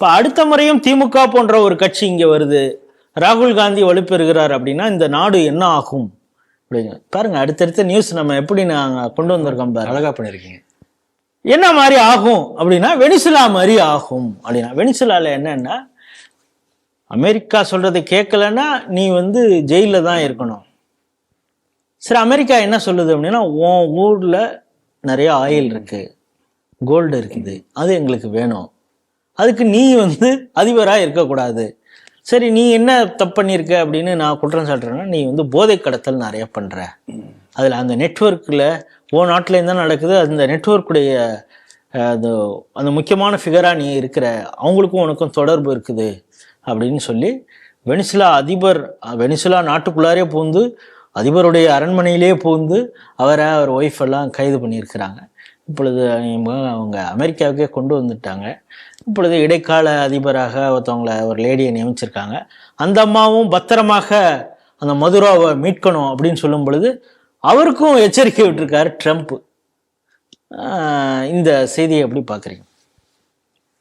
இப்போ அடுத்த முறையும் திமுக போன்ற ஒரு கட்சி இங்கே வருது. ராகுல் காந்தி வலுப்பெறுகிறார் அப்படின்னா இந்த நாடு என்ன ஆகும்? அப்படிங்க. பாருங்க அடுத்தடுத்த நியூஸ் நம்ம எப்படி நாங்கள் கொண்டு வந்திருக்கோம் பாருங்க. அழகா பண்ணிருக்கீங்க என்ன மாதிரி ஆகும் அப்படின்னா வெனிசுலா மாதிரி ஆகும் அப்படின்னா. வெனிசுலால என்னன்னா அமெரிக்கா சொல்றதை கேட்கலன்னா நீ வந்து ஜெயிலில் தான் இருக்கணும். சரி அமெரிக்கா என்ன சொல்லுது அப்படின்னா உன் ஊர்ல நிறைய ஆயில் இருக்கு. கோல்டு இருக்குது. அது எங்களுக்கு வேணும். அதுக்கு நீ வந்து அதிபராக இருக்கக்கூடாது. சரி நீ என்ன தப்பு பண்ணியிருக்க அப்படின்னு நான் குற்றம் சாட்டுறேன்னா நீ வந்து போதை கடத்தல் நிறைய பண்ணுற அதில் அந்த நெட்ஒர்க்கில் ஓ நாட்டில் என்ன நடக்குது அந்த நெட்ஒர்க்குடைய அது அந்த முக்கியமான ஃபிகராக நீ இருக்கிற அவங்களுக்கும் உனக்கும் தொடர்பு இருக்குது அப்படின்னு சொல்லி வெனிசுலா அதிபர் வெனிசுலா நாட்டுக்குள்ளாரே பூந்து அதிபருடைய அரண்மனையிலே பூந்து அவரை அவர் ஒய்ஃப் எல்லாம் கைது பண்ணியிருக்கிறாங்க. இப்பொழுது அவங்க அமெரிக்காவுக்கே கொண்டு வந்துட்டாங்க. இப்பொழுது இடைக்கால அதிபராக ஒருத்தவங்கள ஒரு லேடியை நியமிச்சிருக்காங்க. அந்த அம்மாவும் பத்திரமாக அந்த மதுராவை மீட்கணும் அப்படின்னு சொல்லும் பொழுது அவருக்கும் எச்சரிக்கை விட்டிருக்காரு ட்ரம்ப். இந்த செய்தியை எப்படி பார்க்குறீங்க?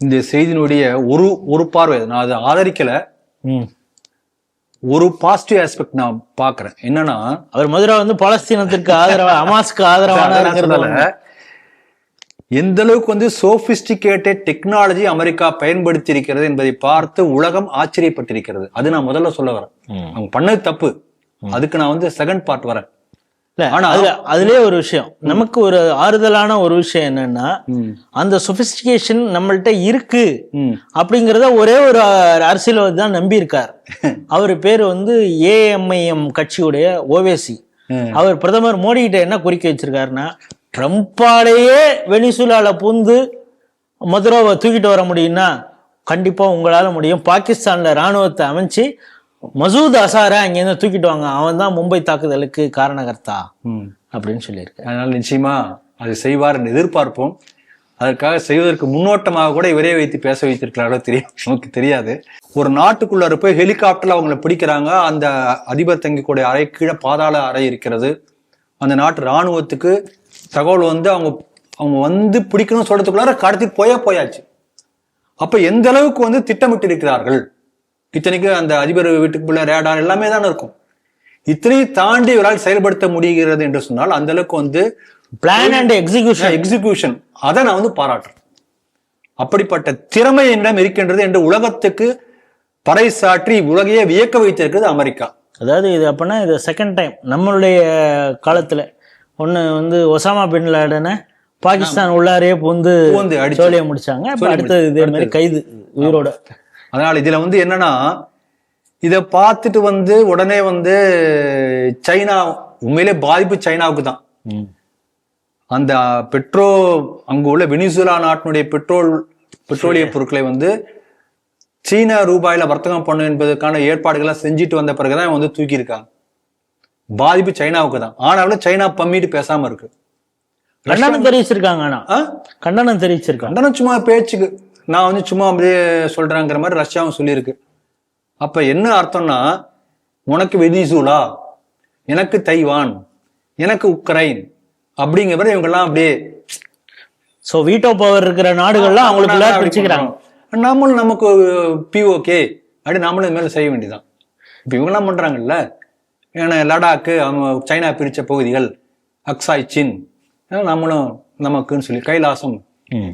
இந்த செய்தியினுடைய ஒரு ஒரு பார்வை நான் அதை ஆதரிக்கல. ம். ஒரு பாசிட்டிவ் ஆஸ்பெக்ட் நான் பாக்குறேன் என்னன்னா அவர் மதுரா வந்து பாலஸ்தீனத்திற்கு ஆதரவா ஹமாஸ்க்கு ஆதரவானங்கிறதால அதனால எந்த அளவுக்கு வந்து சோபிஸ்டிகேட்டட் டெக்னாலஜி அமெரிக்கா பயன்படுத்தி இருக்கிறது என்பதை பார்த்து உலகம் ஆச்சரியப்பட்டிருக்கிறது. அது நான் முதல்ல சொல்ல வரேன். அவங்க பண்ணது தப்பு. அதுக்கு நான் வந்து செகண்ட் பார்ட் வரேன். ஆனா- அதுல அதுலயே ஒரு விஷயம். நமக்கு ஒரு ஆறுதலான ஒரு விஷயம் என்னன்னா அந்த சொபிஸ்டிகேஷன் நம்மள்ட்ட இருக்கு. அப்படிங்கிறத ஒரே ஒரு அரசியல்வாதி தான் நம்பி இருக்கார் அவர் பேர் வந்து ஏஎம்ஐஎம் கட்சியுடைய ஓவேசி. அவர் பிரதமர் மோடி கிட்ட என்ன குறிக்க வச்சிருக்காருன்னா ட்ரம்ப்பாலேயே வெனிசுலால பூந்து மதுராவை தூக்கிட்டு வர முடியும்னா கண்டிப்பா உங்களால முடியும். பாகிஸ்தான்ல ராணுவத்தை அமைச்சு மசூத் அசாரை அங்கேருந்து தூக்கிட்டு வாங்க. அவன் தான் மும்பை தாக்குதலுக்கு காரணகர்த்தா. அப்படின்னு சொல்லியிருக்காரு அதனால நிச்சயமா அது செய்வார் என்று எதிர்பார்ப்போம். அதற்காக செய்வதற்கு முன்னோட்டமாக கூட இவரே வைத்து பேச வைத்திருக்கிறாரோ தெரியும் நமக்கு தெரியாது. ஒரு நாட்டுக்குள்ளார போய் ஹெலிகாப்டர்ல அவங்கள பிடிக்கிறாங்க. அந்த அதிபர் தங்கிக்கூடிய அறை கீழே பாதாள அறை இருக்கிறது. அந்த நாட்டு ராணுவத்துக்கு தகவல் வந்து அவங்க அவங்க வந்து பிடிக்கணும்னு சொல்றதுக்குள்ளார கடத்திட்டு போயே போயாச்சு. அப்ப எந்த அளவுக்கு வந்து திட்டமிட்டு இருக்கிறார்கள் இத்தனைக்கு அந்த அதிபர் வீட்டுக்குள்ள ரேடார் எல்லாமே தானே இருக்கும். இத்தனையும் தாண்டி இவரால் செயல்படுத்த முடிகிறது என்று சொன்னால் அந்த அளவுக்கு வந்து பிளான் அண்ட் எக்ஸிகியூஷன் எக்ஸிகியூஷன் அதை நான் வந்து பாராட்டுறேன். அப்படிப்பட்ட திறமை என்னிடம் இருக்கின்றது என்று உலகத்துக்கு பறைசாற்றி உலகையே வியக்க வைத்திருக்கிறது அமெரிக்கா. அதாவது இது அப்பனா இது செகண்ட் டைம் நம்மளுடைய காலத்துல ஒண்ணு வந்து ஒசாமா பின் லாடனை பாகிஸ்தான் உள்ளாரே புந்து. சோழிய முடிச்சாங்க. அடுத்தது இதே மாதிரி கைது உயிரோட. அதனால இதுல வந்து என்னன்னா இத பார்த்துட்டு வந்து உடனே வந்து சைனா உண்மையிலே பாதிப்பு சைனாவுக்கு தான். அந்த பெட்ரோ அங்கு உள்ள வெனிசுலா நாட்டினுடைய பெட்ரோல் பெட்ரோலிய பொருட்களை வந்து சீன ரூபாயில வர்த்தகம் பண்ணும் என்பதற்கான ஏற்பாடுகளை செஞ்சுட்டு வந்த பிறகுதான் வந்து தூக்கி இருக்காங்க பாதிப்பு சைனாவுக்கு தான் ஆனாலும் சைனா பம்மிட்டு பேசாம இருக்கு. கண்டனம் தெரிவிச்சிருக்காங்க ஆனா? கண்டனம் தெரிவிச்சிருக்காங்க. கண்டனம் சும்மா பேச்சுக்கு. நான் வந்து சும்மா அப்படியே சொல்றேங்கிற மாதிரி ரஷ்யாவும் சொல்லியிருக்கு. அப்ப என்ன அர்த்தம்னா உனக்கு வெனிசூலா எனக்கு தைவான் எனக்கு உக்ரைன் அப்படிங்கிற மாதிரி இவங்கெல்லாம் அப்படியே சோ வீட்டோ பவர் இருக்கிற நாடுகள்லாம் அவங்களுக்குள்ள பிரிச்சுக்கிறாங்க. நாமளும் நமக்கு பிஓகே அப்படி நாமளும் இது மேல செய்ய வேண்டியதுதான். இப்ப இவங்கெல்லாம் பண்றாங்கல்ல? ஏன்னா லடாக்கு அவங்க சைனா பிரிச்ச பகுதிகள் அக்சாய் சின் நம்மளும் நமக்குன்னு சொல்லி கைலாசம். ம்.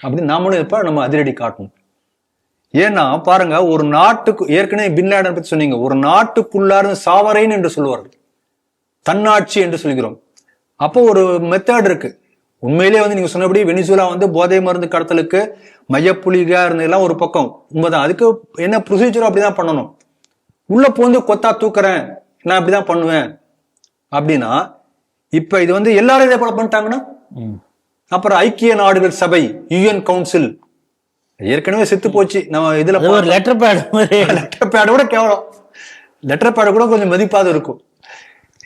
அப்படி நாமளும் இப்ப நம்ம அதிரடி காட்டணும். ஏன்னா பாருங்க ஒரு நாட்டுக்கு ஏற்கனவே பின்லேடன் பத்தி சொன்னீங்க. ஒரு நாட்டுக்குள்ளார சாவரைன் என்று சொல்லுவார்கள். தன்னாட்சி என்று சொல்கிறோம். அப்போ ஒரு மெத்தட் இருக்கு. உண்மையிலேயே வந்து நீங்க சொன்னபடி வெனிசுலா வந்து போதை மருந்து கடத்தலுக்கு மையப்புலிகா இருந்ததெல்லாம் ஒரு பக்கம். உண்மைதான். அதுக்கு என்ன ப்ரொசீஜரோ அப்படிதான் பண்ணணும். உள்ள போந்து கொத்தா தூக்குறேன். நான் அப்படிதான் பண்ணுவேன். அப்படின்னா இப்ப இது வந்து எல்லாரும் இதே போல பண்ணிட்டாங்கன்னா. அப்புறம் ஐக்கிய நாடுகள் சபை யுஎன் கவுன்சில் ஏற்கனவே செத்து போச்சு. நம்ம இதுல ஒரு லெட்டர் பேட் லெட்டர் பேட கூட கேவலம். லெட்டர் பேட கூட கொஞ்சம் மதிப்பாத இருக்கும்.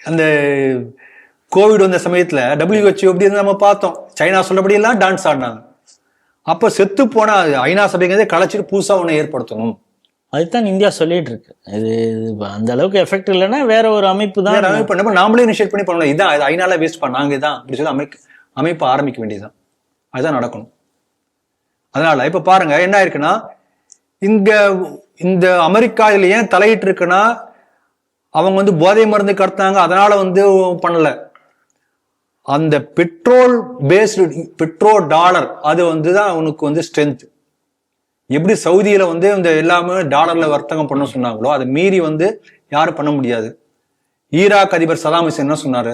அந்த கோவிட் வந்த சமயத்துல எப்படி இருந்து நம்ம பார்த்தோம். சைனா சொல்றபடி எல்லாம் டான்ஸ் ஆடினாங்க. அப்ப செத்து போனா ஐநா சபைங்கிறதே களைச்சிட்டு புதுசா ஒண்ணு ஏற்படுத்தணும். அதுதான் இந்தியா சொல்லிட்டு இருக்கு இது அந்த அளவுக்கு எஃபெக்ட் இல்லைன்னா வேற ஒரு அமைப்பு தான் அமைப்பு என்ன நாமளே இனிஷியேட் பண்ணி பண்ணலாம். இதான் இது ஐநால வேஸ்ட் பண்ணாங்க இதான் அப்படி சொல்லி அமைக்க அமைப்பு ஆரம்பிக்க வேண்டியதுதான். அதுதான் நடக்கணும். அதனால இப்ப பாருங்க என்ன ஆயிருக்குன்னா இங்க இந்த அமெரிக்கா இதுல ஏன் தலையிட்டு இருக்குன்னா அவங்க வந்து போதை மருந்து கடத்தாங்க அதனால வந்து பண்ணல. அந்த பெட்ரோல் பேஸ்டு பெட்ரோல் டாலர் அது வந்து தான் உனக்கு வந்து ஸ்ட்ரென்த் எப்படி சவுதியில வந்து இந்த எல்லாமே டாலர்ல வர்த்தகம் பண்ண சொன்னாங்களோ அதை மீறி வந்து யாரும் பண்ண முடியாது. ஈராக் அதிபர் சதாம் ஹுசேன் என்ன சொன்னாரு?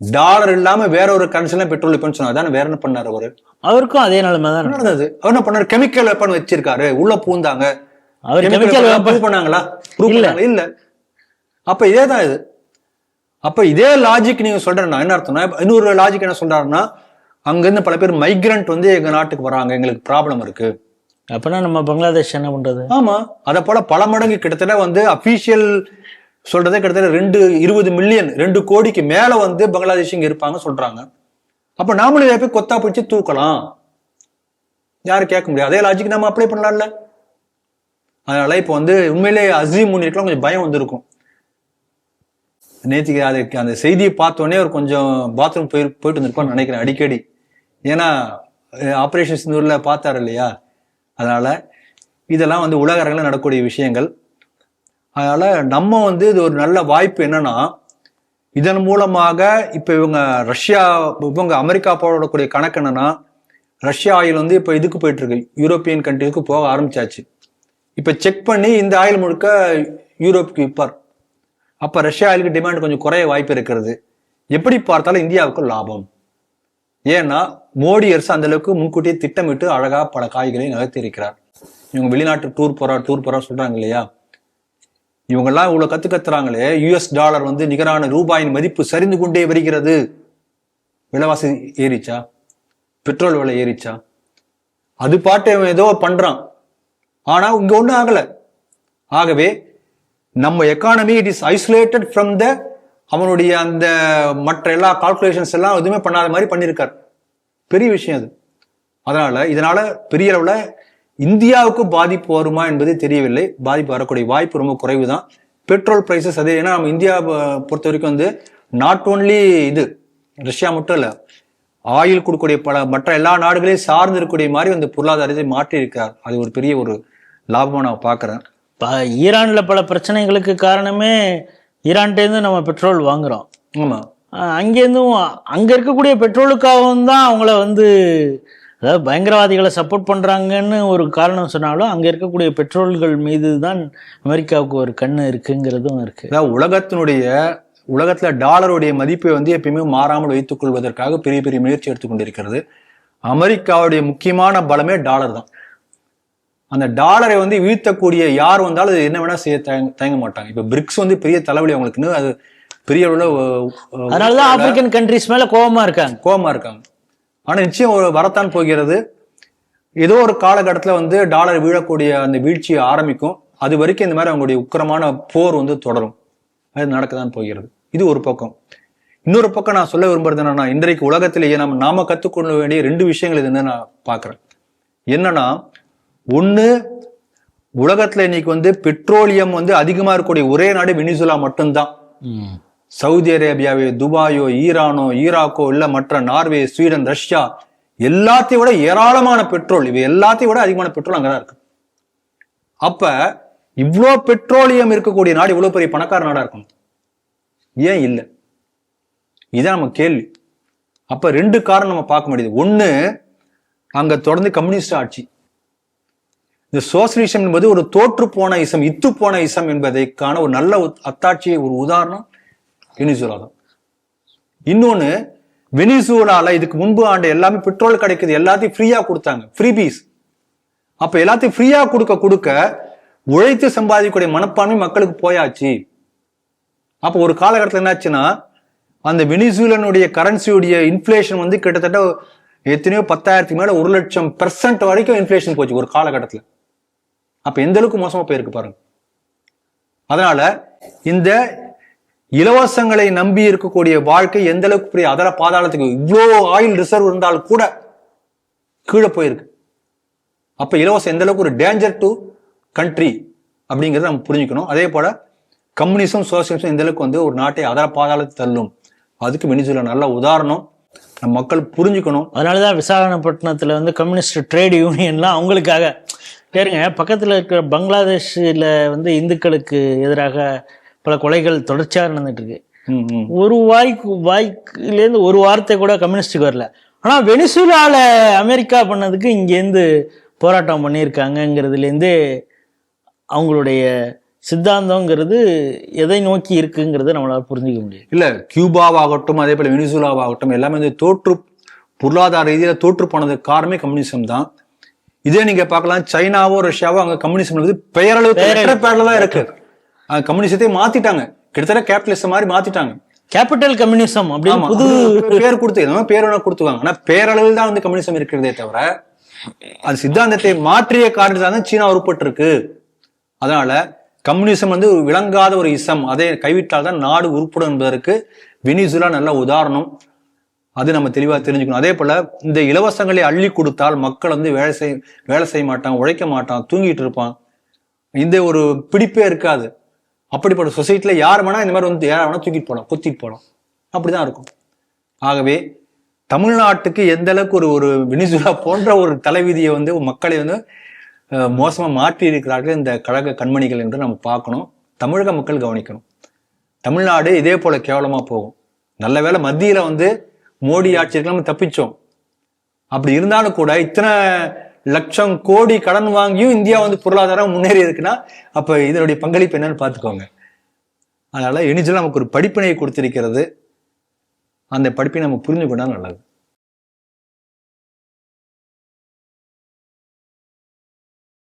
டாலர் இல்லாம வேற ஒரு கரன்சில பெட்ரோல் சொன்னார். அதானே வேற என்ன பண்ணாரு அவரு? அவருக்கும் அதே நிலைமை தான். நடந்தது? அவர் என்ன பண்ணாரு? கெமிக்கல் வெப்பன் வச்சிருக்காரு. உள்ள பூந்தாங்க. அவர் கெமிக்கல் prove பண்ணாங்களா? ப்ரூவ் இல்ல. பண்ணாங்களா? இல்ல. அப்ப இதே தான் இது. அப்ப இதே லாஜிக் நீங்க சொல்றேன்னா என்ன அர்த்தம்னா இன்னொரு லாஜிக் என்ன சொல்றாருன்னா அங்க இருந்து பல பேர் மைக்ரண்ட் வந்து எங்க நாட்டுக்கு வராங்க. எங்களுக்கு ப்ராப்ளம் இருக்கு. அப்பனா நம்ம பங்களாதேஷ் என்ன பண்றது? ஆமா அதை போல பல மடங்கு கிட்டத்தட்ட வந்து அபிஷியல் சொல்றதே கிட்டத்தட்ட ரெண்டு இருபது மில்லியன் ரெண்டு கோடிக்கு மேல வந்து பங்களாதேஷ் இங்க இருப்பாங்க சொல்றாங்க. அப்ப நாமளும் இதை போய் கொத்தா பிடிச்சு தூக்கலாம். யாரும் கேட்க முடியாது. அதே லாஜிக் நம்ம அப்ளை பண்ணலாம்ல. அதனால இப்போ வந்து உண்மையிலே அசீம் முன்னிட்டுலாம் கொஞ்சம் பயம் வந்திருக்கும். நேற்றுக்கு அது அந்த செய்தியை பார்த்தோன்னே ஒரு கொஞ்சம் பாத்ரூம் போய் போயிட்டு வந்திருப்பான்னு நினைக்கிறேன் அடிக்கடி. ஏன்னா ஆப்ரேஷன் சிந்தூர்ல பார்த்தாரு இல்லையா? அதனால் இதெல்லாம் வந்து உலக அரங்கில் நடக்கக்கூடிய விஷயங்கள். அதனால் நம்ம வந்து இது ஒரு நல்ல வாய்ப்பு என்னன்னா இதன் மூலமாக இப்போ இவங்க ரஷ்யா இவங்க அமெரிக்கா போடக்கூடிய கணக்கு என்னன்னா ரஷ்யா ஆயில் வந்து இப்போ இதுக்கு போயிட்டு இருக்கு யூரோப்பியன் கண்ட்ரிக்கு போக ஆரம்பிச்சாச்சு. இப்போ செக் பண்ணி இந்த ஆயில் முழுக்க யூரோப்புக்கு விற்பார். அப்போ ரஷ்யா ஆயிலுக்கு டிமாண்ட் கொஞ்சம் குறைய வாய்ப்பு இருக்கிறது. எப்படி பார்த்தாலும் இந்தியாவுக்கு லாபம். ஏன்னா மோடி அரசு அந்த அளவுக்கு முன்கூட்டியே திட்டமிட்டு அழகா பல காய்களை நகர்த்திருக்கிறார் இவங்க வெளிநாட்டு டூர் போறா டூர் போறா சொல்றாங்க இல்லையா? இவங்கெல்லாம் இவ்வளோ கத்து கத்துறாங்களே. யுஎஸ் டாலர் வந்து நிகரான ரூபாயின் மதிப்பு சரிந்து கொண்டே வருகிறது. விலைவாசி ஏறிச்சா? பெட்ரோல் விலை ஏறிச்சா? அது பாட்டு இவன் ஏதோ பண்றான். ஆனா இங்க ஒன்றும் ஆகல. ஆகவே நம்ம economy it is isolated from the அவனுடைய அந்த மற்ற எல்லா கால்குலேஷன்ஸ் எல்லாம் எதுவுமே பண்ணாத மாதிரி பண்ணியிருக்கார். பெரிய விஷயம் அது. அதனால இதனால பெரிய அளவில் இந்தியாவுக்கு பாதிப்பு வருமா என்பது தெரியவில்லை. பாதிப்பு வரக்கூடிய வாய்ப்பு ரொம்ப குறைவு தான் பெட்ரோல் ப்ரைஸஸ் அதே ஏன்னா நம்ம இந்தியா பொறுத்த வரைக்கும் வந்து நாட் ஓன்லி இது ரஷ்யா மட்டும் இல்லை ஆயில் கொடுக்கக்கூடிய பல மற்ற எல்லா நாடுகளையும் சார்ந்து இருக்கக்கூடிய மாதிரி அந்த பொருளாதாரத்தை மாற்றி இருக்கார் அது ஒரு பெரிய ஒரு லாபமாக நான் பார்க்குறேன். ப- ஈரானில் பல பிரச்சனைகளுக்கு காரணமே ஈரான்ட்டேருந்து நம்ம பெட்ரோல் வாங்குறோம். ஆமா. ஆஹ் அங்கேருந்தும் அங்க இருக்கக்கூடிய பெட்ரோலுக்காகவும் தான் அவங்கள வந்து அதாவது பயங்கரவாதிகளை சப்போர்ட் பண்றாங்கன்னு ஒரு காரணம் சொன்னாலும் அங்க இருக்கக்கூடிய பெட்ரோல்கள் மீது தான் அமெரிக்காவுக்கு ஒரு கண்ணு இருக்குங்கிறதும் இருக்கு. அதாவது உலகத்தினுடைய உலகத்துல டாலருடைய மதிப்பை வந்து எப்பயுமே மாறாமல் வைத்துக் கொள்வதற்காக பெரிய பெரிய முயற்சி எடுத்துக்கொண்டிருக்கிறது அமெரிக்காவுடைய முக்கியமான பலமே டாலர் தான். அந்த டாலரை வந்து வீழ்த்தக்கூடிய யார் வந்தாலும் அது என்ன வேணா செய்ய தயங்க தயங்க மாட்டாங்க. இப்ப பிரிக்ஸ் வந்து பெரிய தலைவலி அவங்களுக்குன்னு அது பெரிய அளவுல அதனாலதான் ஆப்பிரிக்கன் கண்ட்ரிஸ் மேல கோவமா இருக்காங்க. கோவமா இருக்காங்க. ஆனா நிச்சயம் ஒரு வரத்தான் போகிறது. ஏதோ ஒரு காலகட்டத்துல வந்து டாலர் வீழக்கூடிய அந்த வீழ்ச்சி ஆரம்பிக்கும். அது வரைக்கும் இந்த மாதிரி அவங்களுடைய உக்கிரமான போர் வந்து தொடரும். அது நடக்கதான் போகிறது. இது ஒரு பக்கம். இன்னொரு பக்கம் நான் சொல்ல விரும்புறது என்னன்னா இன்றைக்கு உலகத்திலேயே நம்ம நாம கத்துக்கொள்ள வேண்டிய ரெண்டு விஷயங்கள் இதுன்னு நான் பாக்குறேன். என்னன்னா ஒண்ணு உலகத்துல இன்னைக்கு வந்து பெட்ரோலியம் வந்து அதிகமா இருக்கக்கூடிய ஒரே நாடு வெனிசுலா மட்டும்தான். சவுதி அரேபியாவோ துபாயோ ஈரானோ ஈராக்கோ இல்ல மற்ற நார்வே ஸ்வீடன் ரஷ்யா எல்லாத்தையும் விட ஏராளமான பெட்ரோல் இவை எல்லாத்தையும் விட அதிகமான பெட்ரோல் அங்கதான் இருக்கு. அப்ப இவ்வளோ பெட்ரோலியம் இருக்கக்கூடிய நாடு இவ்வளவு பெரிய பணக்கார நாடா இருக்கும் ஏன் இல்ல? இதான் நம்ம கேள்வி. அப்ப ரெண்டு காரணம் நம்ம பார்க்க முடியுது ஒண்ணு அங்க தொடர்ந்து கம்யூனிஸ்ட் ஆட்சி. இந்த சோசியலிசம் என்பது ஒரு தோற்று போன இசம் இத்து போன இசம் என்பதைக்கான ஒரு நல்ல அத்தாட்சியை ஒரு உதாரணம் வெனிசுலா தான் இன்னொன்று வெனிசுலால இதுக்கு முன்பு ஆண்டு எல்லாமே பெட்ரோல் கிடைக்குது எல்லாத்தையும் ஃப்ரீயா கொடுத்தாங்க. ஃப்ரீ பீஸ் அப்ப எல்லாத்தையும் ஃப்ரீயா கொடுக்க கொடுக்க உழைத்து சம்பாதிக்கக்கூடிய மனப்பான்மை மக்களுக்கு போயாச்சு. அப்போ ஒரு காலகட்டத்தில் என்னாச்சுன்னா அந்த வெனிசுலனுடைய கரன்சியுடைய இன்ஃப்ளேஷன் வந்து கிட்டத்தட்ட எத்தனையோ பத்தாயிரத்துக்கு மேல ஒரு லட்சம் பெர்சன்ட் வரைக்கும் இன்ஃப்ளேஷன் போச்சு ஒரு காலகட்டத்தில். அப்போ எந்த அளவுக்கு மோசமாக போயிருக்கு பாருங்க. அதனால இந்த இலவசங்களை நம்பி இருக்கக்கூடிய வாழ்க்கை எந்த அளவுக்கு பெரிய அதர பாதாளத்துக்கு இவ்வளோ ஆயில் ரிசர்வ் இருந்தால் கூட கீழே போயிருக்கு. அப்போ இலவசம் எந்த அளவுக்கு ஒரு டேஞ்சர் டு கண்ட்ரி அப்படிங்கிறத நம்ம புரிஞ்சுக்கணும். அதே போல கம்யூனிசம் சோசியலிசம் எந்த அளவுக்கு வந்து ஒரு நாட்டை அதர பாதாளத்தை தள்ளும். அதுக்கு வெனிசுலா நல்ல உதாரணம். நம்ம மக்கள் புரிஞ்சுக்கணும். அதனாலதான் விசாகப்பட்டினத்துல வந்து கம்யூனிஸ்ட் ட்ரேட் யூனியன்லாம் அவங்களுக்காக சரிங்க பக்கத்தில் இருக்கிற பங்களாதேஷில் வந்து இந்துக்களுக்கு எதிராக பல கொலைகள் தொடர்ச்சியாக நடந்துட்டு இருக்கு. ஒரு வாய்க்கு வாய்க்குலேருந்து ஒரு வார்த்தை கூட கம்யூனிஸ்டுக்கு வரல. ஆனால் வெனிசுலால அமெரிக்கா பண்ணதுக்கு இங்கேருந்து போராட்டம் பண்ணியிருக்காங்கங்கிறதுலேருந்தே அவங்களுடைய சித்தாந்தங்கிறது எதை நோக்கி இருக்குங்கிறத நம்மளால புரிஞ்சுக்க முடியும். இல்ல கியூபாவாகட்டும் அதே போல வெனிசுலாவாகட்டும் எல்லாமே வந்து தோற்று பொருளாதார ரீதியில தோற்று போனதுக்கு காரணமே கம்யூனிசம் தான். இதே நீங்க பார்க்கலாம் சைனாவோ ரஷ்யாவோ அங்க கம்யூனிசம் வந்து பெயரளவு. பெயர பேர்ல தான் இருக்கு. அங்க கம்யூனிசத்தை மாத்திட்டாங்க. கிட்டத்தட்ட கேபிட்டலிசம் மாதிரி மாத்திட்டாங்க. கேபிட்டல் கம்யூனிசம் அப்படின்னு புது பேர் கொடுத்து ஏதோ பேர் வேணா கொடுத்துவாங்க ஆனா பேரளவில் தான் வந்து கம்யூனிசம் இருக்கிறதே தவிர அது சித்தாந்தத்தை மாற்றிய காரணத்தால் தான் சீனா உருப்பட்டு இருக்கு அதனால கம்யூனிசம் வந்து விளங்காத ஒரு இசம். அதை கைவிட்டால் தான் நாடு உருப்படும் என்பதற்கு வெனிசுலா நல்ல உதாரணம். அது நம்ம தெளிவாக தெரிஞ்சுக்கணும். அதே போல் இந்த இலவசங்களை அள்ளி கொடுத்தால் மக்கள் வந்து வேலை செய் வேலை செய்ய மாட்டான் உழைக்க மாட்டான் தூங்கிட்டு இருப்பான். இந்த ஒரு பிடிப்பே இருக்காது. அப்படிப்பட்ட சொசைட்டியில் யார் வேணால் இந்த மாதிரி வந்து யார் வேணால் தூக்கிட்டு போகலாம் கொத்திட்டு போகலாம் அப்படிதான் இருக்கும். ஆகவே தமிழ்நாட்டுக்கு எந்த அளவுக்கு ஒரு ஒரு வெனிசுலா போன்ற ஒரு தலைவிதியை வந்து மக்களை வந்து மோசமாக மாற்றி இருக்கிறார்கள் இந்த கழக கண்மணிகள் என்று நம்ம பார்க்கணும். தமிழக மக்கள் கவனிக்கணும். தமிழ்நாடு இதே போல கேவலமாக போகும். நல்ல வேளை மத்தியில் வந்து மோடி ஆட்சிக்கு நம்ம தப்பிச்சோம். அப்படி இருந்தாலும் கூட இத்தனை லட்சம் கோடி கடன் வாங்கியும் இந்தியா வந்து பொருளாதாரம் முன்னேறி இருக்குன்னா அப்ப இதனுடைய பங்களிப்பு என்னன்னு பார்த்துக்கோங்க. அதனால இனிச்சல் நமக்கு ஒரு படிப்பினை கொடுத்திருக்கிறது. அந்த படிப்பை நம்ம புரிஞ்சு கொண்டா நல்லது.